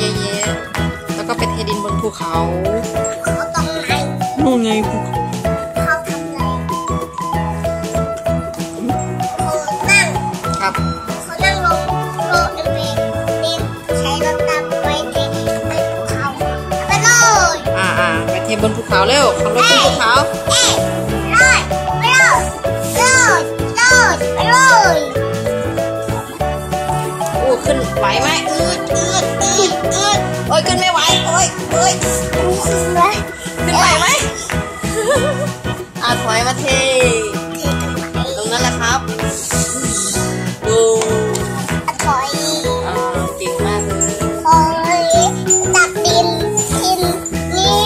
เขาเขาตรงไหนนู่นไงภูเขาเขาทำอะไรเขานั่งครับเขานั่งลงโลดเองนี่ใช้รถตามไปที่ไปภูเขาไปเลยอ่าอ่าไปเทบนภูเขาเร็วขับรถขึ้นภูเขาเอ๊ะเลยไปเลยเลยเลยไปเลยโอ้ขึ้นไหวไหมอืดอืดอืดอืดโอ้ ยขึ้นไม่ไหวโอ้ยโอ้ยขึ้นไหมขึ้นไหวไหมอ่าถอยมาเทเทกันไหมตรงนั้นแหละครับดูถอยอ่าเก่งมากเลยถอยตักดินทินนี่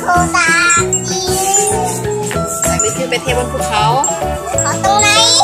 เขาตักดินจากนี้ขึ้นไปเทบนภูเขาเขาตรงไหนมัน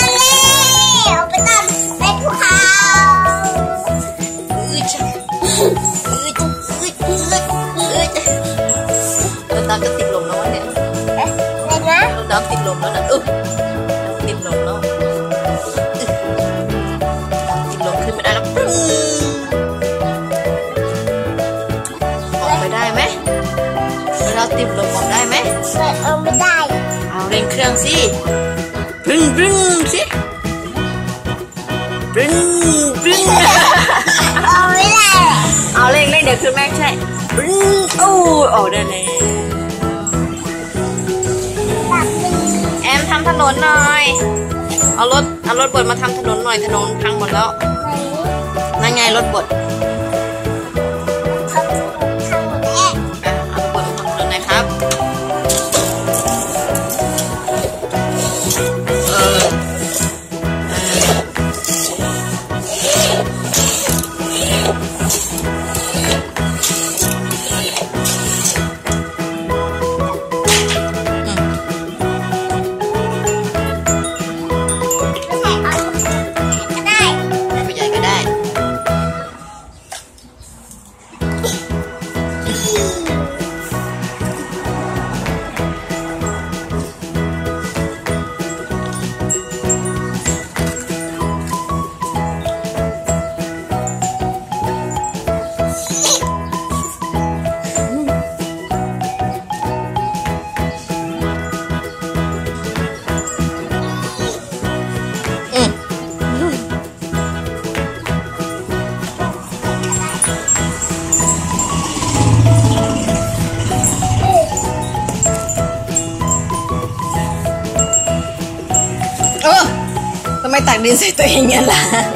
นะเราดำติดลมแล้วนะอึ๊บติดลมแล้วอึ๊บติดลมขึ้นไม่ได้แล้วปึ้งออกไปได้ไหมเวลาติดลมออกได้ไหมมันเอาไม่ได้ เอาเร่งเครื่องสิบึ้งบึ้งสิบึ้งบึ้งเอาไม่ได้ เอาเร่งเร่งเดี๋ยวคือแม่ใช่บึ้งโอ้ออกได้เลย เอารถ เอารถบดมาทำถนนหน่อยถนนพังหมดแล้วนนั่นไงรถบด Woo! bác tặng đi sẽ tự là.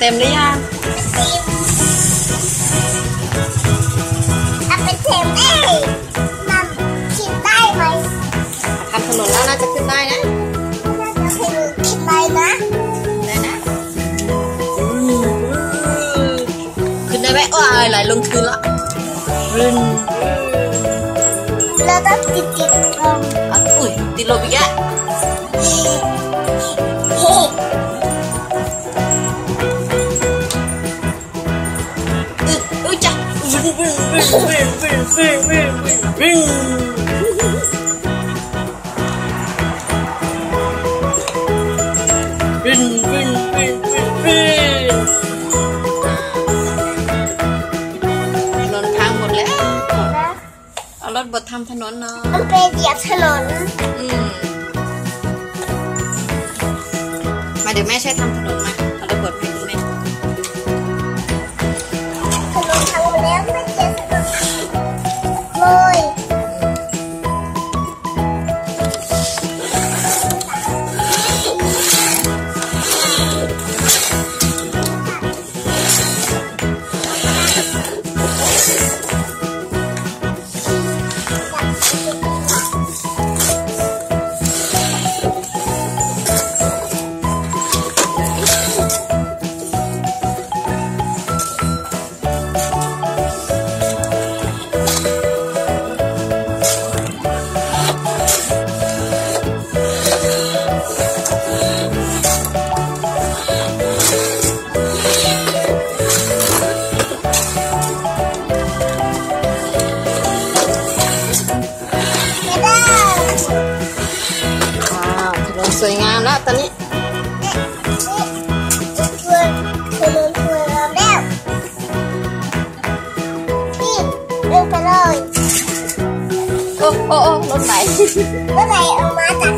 Tìm đi ha. ได้ไหมโอ้ยไหลลงคืนละรึน เราต้องติดติดลม อ่ะอุ้ยติดลมอีกแล้ว เฮ้ อึ๊ดอุ้ยจ้ะวิ่งวิ่งวิ่งวิ่งวิ่งวิ่งวิ่งวิ่งวิ่ง นวิน ทำถนนเนาะมันเป็นเหยียบถนนอืมมาเดี๋ยวแม่ช่วยทำถนนมา ว้าวถนนสวยงามแล้วตอนนี้ชวนถนนชวนเราแล้วนี่เดินไปเลยโอ้โอ้โอ้รถไหลเมื่อไหร่เอามาจาก